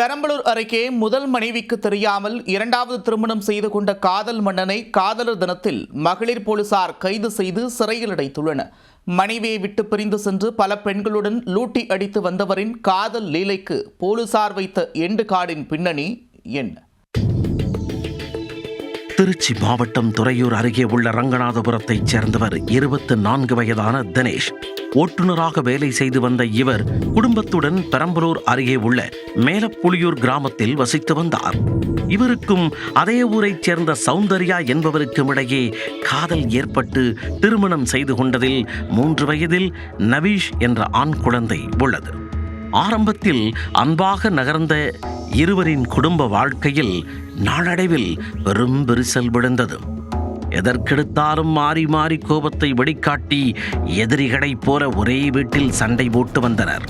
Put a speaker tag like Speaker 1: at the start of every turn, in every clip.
Speaker 1: பெரம்பலூர் அருகே முதல் மனைவிக்கு தெரியாமல் இரண்டாவது திருமணம் செய்து கொண்ட காதல் மன்னனை காதலர் தினத்தில் மகளிர் போலீசார் கைது செய்து சிறையில் அடைத்துள்ளனர். மனைவியை விட்டு பிரிந்து சென்று பல பெண்களுடன் லூட்டி அடித்து வந்தவரின் காதல் லீலைக்கு போலீசார் வைத்த எண்டு கார்டின் பின்னணி என்ன?
Speaker 2: திருச்சி மாவட்டம் துறையூர் அருகே உள்ள ரங்கநாதபுரத்தைச் சேர்ந்தவர் இருபத்து நான்கு வயதான தினேஷ். ஓட்டுநராக வேலை செய்து வந்த இவர் குடும்பத்துடன் பெரம்பலூர் அருகே உள்ள மேலப்புலியூர் கிராமத்தில் வசித்து வந்தார். இவருக்கும் அதே ஊரைச் சேர்ந்த சௌந்தர்யா என்பவருக்கும் இடையே காதல் ஏற்பட்டு திருமணம் செய்து கொண்டதில் மூன்று வயதில் நவீஷ் என்ற ஆண் குழந்தை உள்ளது. ஆரம்பத்தில் அன்பாக நகர்ந்த இருவரின் குடும்ப வாழ்க்கையில் நாளடைவில் பெரும் விரிசல் விழுந்தது. எதற்கெடுத்தாலும் மாறி மாறி கோபத்தை வெளிக்காட்டி எதிரிகளைப் போல ஒரே வீட்டில் சண்டை போட்டு வந்தனர்.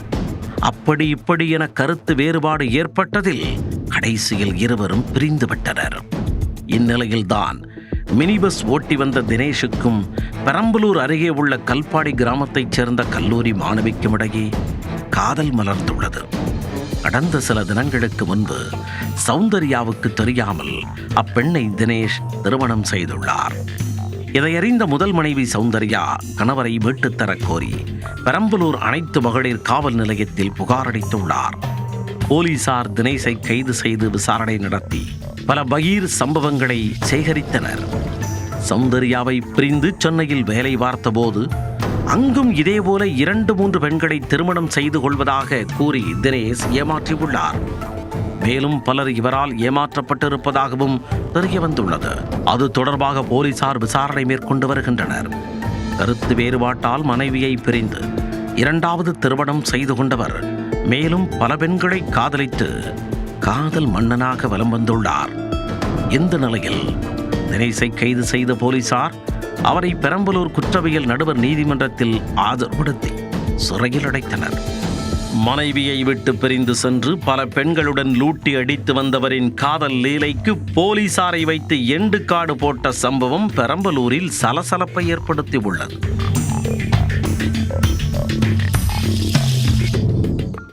Speaker 2: அப்படி இப்படி என கருத்து வேறுபாடு ஏற்பட்டதில் கடைசியில் இருவரும் பிரிந்துவிட்டனர் இந்நிலையில்தான் மினி பஸ் ஓட்டி வந்த தினேஷுக்கும் பெரம்பலூர் அருகே உள்ள கல்பாடி கிராமத்தைச் சேர்ந்த கல்லூரி மாணவிக்கும் இடையே காதல் மலர்ந்துள்ளது. கடந்த சில தினங்களுக்கு முன்பு சௌந்தர்யாவுக்கு தெரியாமல் அப்பெண்ணை தினேஷ் திருமணம் செய்துள்ளார். இதை அறிந்த முதல் மனைவி சௌந்தர்யா கணவரை மீட்டுத்தரக் கோரி பெரம்பலூர் அனைத்து மகளிர் காவல் நிலையத்தில் புகாரளித்துள்ளார் போலீசார் தினேஷை கைது செய்து விசாரணை நடத்தி பல பகீர் சம்பவங்களை சேகரித்தனர். சௌந்தர்யாவை பிரிந்து சென்னையில் வேலை பார்த்தபோது அங்கும் இதேபோல இரண்டு மூன்று பெண்களை திருமணம் செய்து கொள்வதாக கூறி தினேஷ் ஏமாற்றியுள்ளார். மேலும் பலர் இவரால் ஏமாற்றப்பட்டிருப்பதாகவும் தெரிய வந்துள்ளது. அது தொடர்பாக போலீசார் விசாரணை மேற்கொண்டு வருகின்றனர். கருத்து வேறுபாட்டால் மனைவியை பிரிந்து இரண்டாவது திருமணம் செய்து கொண்டவர் மேலும் பல பெண்களை காதலித்து காதல் மன்னனாக வலம் வந்துள்ளார். இந்த நிலையில் தினேஷை கைது செய்த போலீசார் அவரை பெரம்பலூர் குற்றவியல் நடுவர் நீதிமன்றத்தில் ஆஜர்படுத்தி சிறையில் அடைத்தனர். மனைவியை விட்டு பிரிந்து சென்று பல பெண்களுடன் லூட்டி அடித்து வந்தவரின் காதல் லீலைக்கு போலீசாரை வைத்து எண்டு காடு போட்ட சம்பவம் பெரம்பலூரில் சலசலப்பை ஏற்படுத்தி உள்ளது